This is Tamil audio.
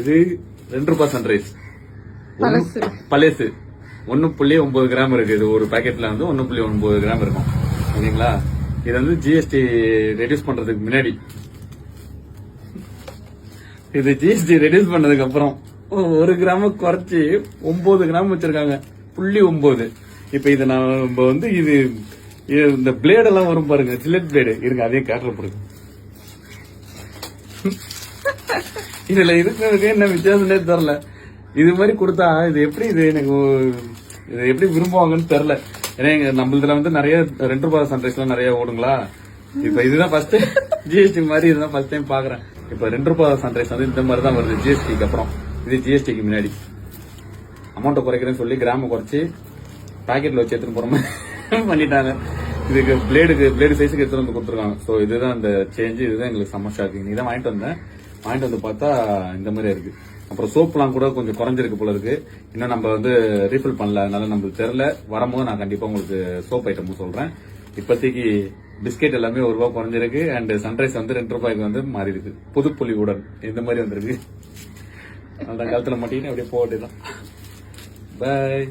இது ரெண்டு ரூபாய் சன்ரைஸ் பழசு. ஒன்னு புள்ளி ஒன்பது கிராம் இருக்கு. இது ஒரு பாக்கெட்ல வந்து ஒன்னு புள்ளி ஒன்பது கிராம் இருக்கும். ஓகேங்களா இது வந்து ஜிஎஸ்டி ரெடியூஸ் பண்றதுக்கு முன்னாடி. இது ஜிஎஸ்டி ரெடியூஸ் பண்ணதுக்கு அப்புறம் ஒரு கிராம குறைச்சி ஒன்பது கிராம் வச்சிருக்காங்க. புள்ளி ஒன்பது. இப்ப இது நான் நம்ம வந்து இது இந்த பிளேட் எல்லாம் வரும் பாருங்க. ஜில்லட் பிளேடு இருங்க அதையும் கேட்டல போடுங்க இதுல இருக்கிறதுக்கு என்ன வித்தியாசம்னே தெரியல. இது மாதிரி கொடுத்தா இது எப்படி இது எனக்கு இது எப்படி விரும்புவாங்கன்னு தெரியல. ஏன்னா எங்க நம்மளதுல வந்து நிறைய ரெண்டு ரூபாய் சன்ரைஸ்லாம் நிறைய ஓடுங்களா? இப்ப இதுதான் ஃபர்ஸ்ட் ஜிஎஸ்டி மாதிரி இதுதான் ஃபர்ஸ்ட் டைம் பாக்குறேன். இப்ப ரெண்டு ரூபாய் சன்ரைஸ் வந்து இந்த மாதிரி தான் வருது ஜிஎஸ்டிக்கு அப்புறம். இது ஜிஎஸ்டிக்கு முன்னாடி. அமௌண்ட்டை குறைக்கிறேன்னு சொல்லி கிராம குறைச்சி பாக்கெட்ல வச்சு எடுத்துன்னு போற மாதிரி பண்ணிட்டாங்க. இதுக்கு பிளேடுக்கு பிளேடு சைஸுக்கு எடுத்துட்டு வந்து கொடுத்துருக்காங்க. ஸோ இதுதான் அந்த சேஞ்ச் இதுதான் எங்களுக்கு செம்ம ஷாக்கிங் இதான் வாங்கிட்டு வந்தேன் வாங்கிட்டு வந்து பார்த்தா இந்த மாதிரி இருக்கு. அப்புறம் சோப்லாம் கூட கொஞ்சம் குறைஞ்சிருக்கு போல இருக்கு. இன்னும் நம்ம வந்து ரீஃபில் பண்ணல. அதனால நம்மளுக்கு தெரில வரும்போது நான் கண்டிப்பா உங்களுக்கு சோப் ஐட்டமும் சொல்றேன். இப்போதைக்கு பிஸ்கெட் எல்லாமே ஒரு ரூபாய் குறைஞ்சிருக்கு. அண்ட் சன்ரைஸ் வந்து ரெண்டு ரூபாய்க்கு வந்து மாறி இருக்கு புது உடன். இந்த மாதிரி வந்திருக்கு. அந்த காலத்துல மாட்டிக்கிட்டு அப்படியே போக தான் பாய்